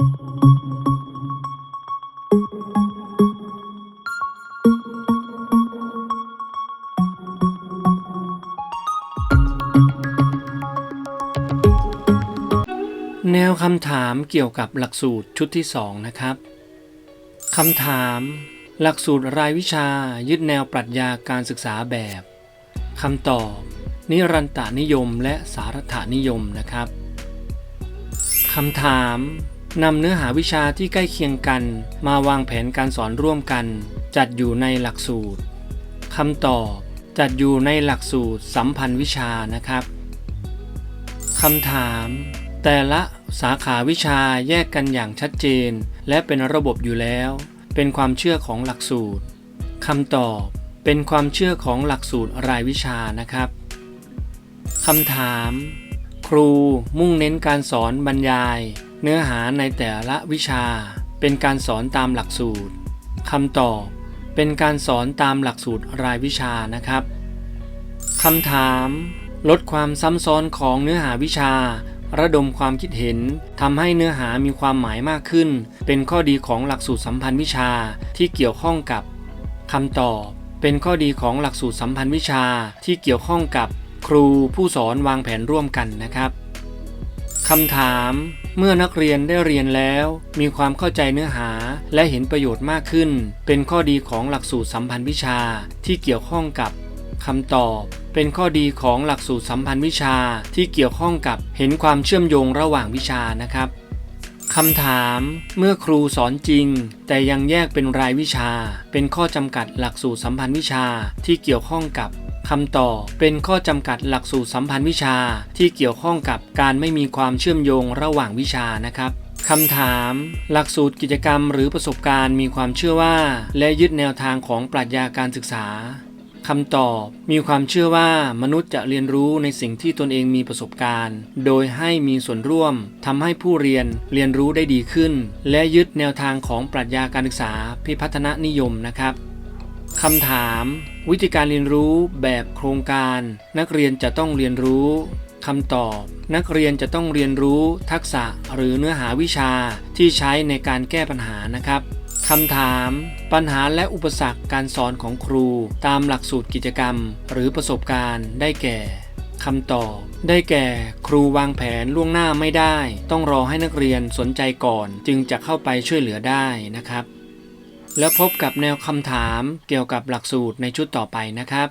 แนวคำถามเกี่ยวกับหลักสูตรชุดที่ 2 นะครับคำถาม หลักสูตรรายวิชายึดแนวปรัชญาการศึกษาแบบคำตอบ นิรันตานิยมและสารถานิยมนะครับคำถาม นำเนื้อหาวิชาที่ใกล้เคียงกัน มาวางแผนการสอนร่วมกัน จัดอยู่ในหลักสูตรคำตอบ จัดอยู่ในหลักสูตรสัมพันธ์วิชานะครับคำถาม แต่ละสาขาวิชาแยกกันอย่างชัดเจน และเป็นระบบอยู่แล้ว เป็นความเชื่อของหลักสูตรคำตอบ เป็นความเชื่อของหลักสูตรรายวิชานะครับคำถาม ครูมุ่งเน้นการสอนบรรยาย เนื้อหาในแต่ละวิชา เป็นการสอนตามหลักสูตรคำตอบเป็นการสอนตามหลักสูตรรายวิชานะครับคำถาม ลดความซ้ำซ้อนของเนื้อหาวิชา ระดมความคิดเห็นทำให้เนื้อหามีความหมายมากขึ้น เป็นข้อดีของหลักสูตรสัมพันธ์วิชาที่เกี่ยวข้องกับคำตอบเป็นข้อดีของหลักสูตรสัมพันธ์วิชาที่เกี่ยวข้องกับครูผู้สอนวางแผนร่วมกันนะครับคำถาม เมื่อนักเรียนได้เรียนแล้ว มีความเข้าใจเนื้อหาและเห็นประโยชน์มากขึ้น เป็นข้อดีของหลักสูตรสัมพันธ์วิชาที่เกี่ยวข้องกับคำตอบ เป็นข้อดีของหลักสูตรสัมพันธ์วิชาที่เกี่ยวข้องกับเห็นความเชื่อมโยงระหว่างวิชานะครับคำถามเมื่อครูสอนจริง แต่ยังแยกเป็นรายวิชา เป็นข้อจำกัดหลักสูตรสัมพันธ์วิชาที่เกี่ยวข้องกับ คำตอบเป็นข้อจำกัดหลักสูตรสัมพันธ์วิชาที่เกี่ยวข้องกับการไม่มีความเชื่อมโยงระหว่างวิชานะครับคำถาม หลักสูตรกิจกรรมหรือประสบการณ์มีความเชื่อว่า และยึดแนวทางของปรัชญาการศึกษาคำตอบมีความเชื่อว่ามนุษย์จะเรียนรู้ในสิ่งที่ตนเองมีประสบการณ์ โดยให้มีส่วนร่วมทำให้ผู้เรียนเรียนรู้ได้ดีขึ้น และยึดแนวทางของปรัชญาการศึกษาพิพัฒนนิยมนะครับ คำถาม วิธีการเรียนรู้แบบโครงการ นักเรียนจะต้องเรียนรู้คำตอบ นักเรียนจะต้องเรียนรู้ทักษะหรือเนื้อหาวิชาที่ใช้ในการแก้ปัญหานะครับคำถาม ปัญหาและอุปสรรคการสอนของครู ตามหลักสูตรกิจกรรม หรือประสบการณ์ได้แก่คำตอบ ได้แก่ครูวางแผนล่วงหน้าไม่ได้ ต้องรอให้นักเรียนสนใจก่อน จึงจะเข้าไปช่วยเหลือได้นะครับ แล้วพบกับแนวคำถามเกี่ยวกับหลักสูตรในชุดต่อไปนะครับ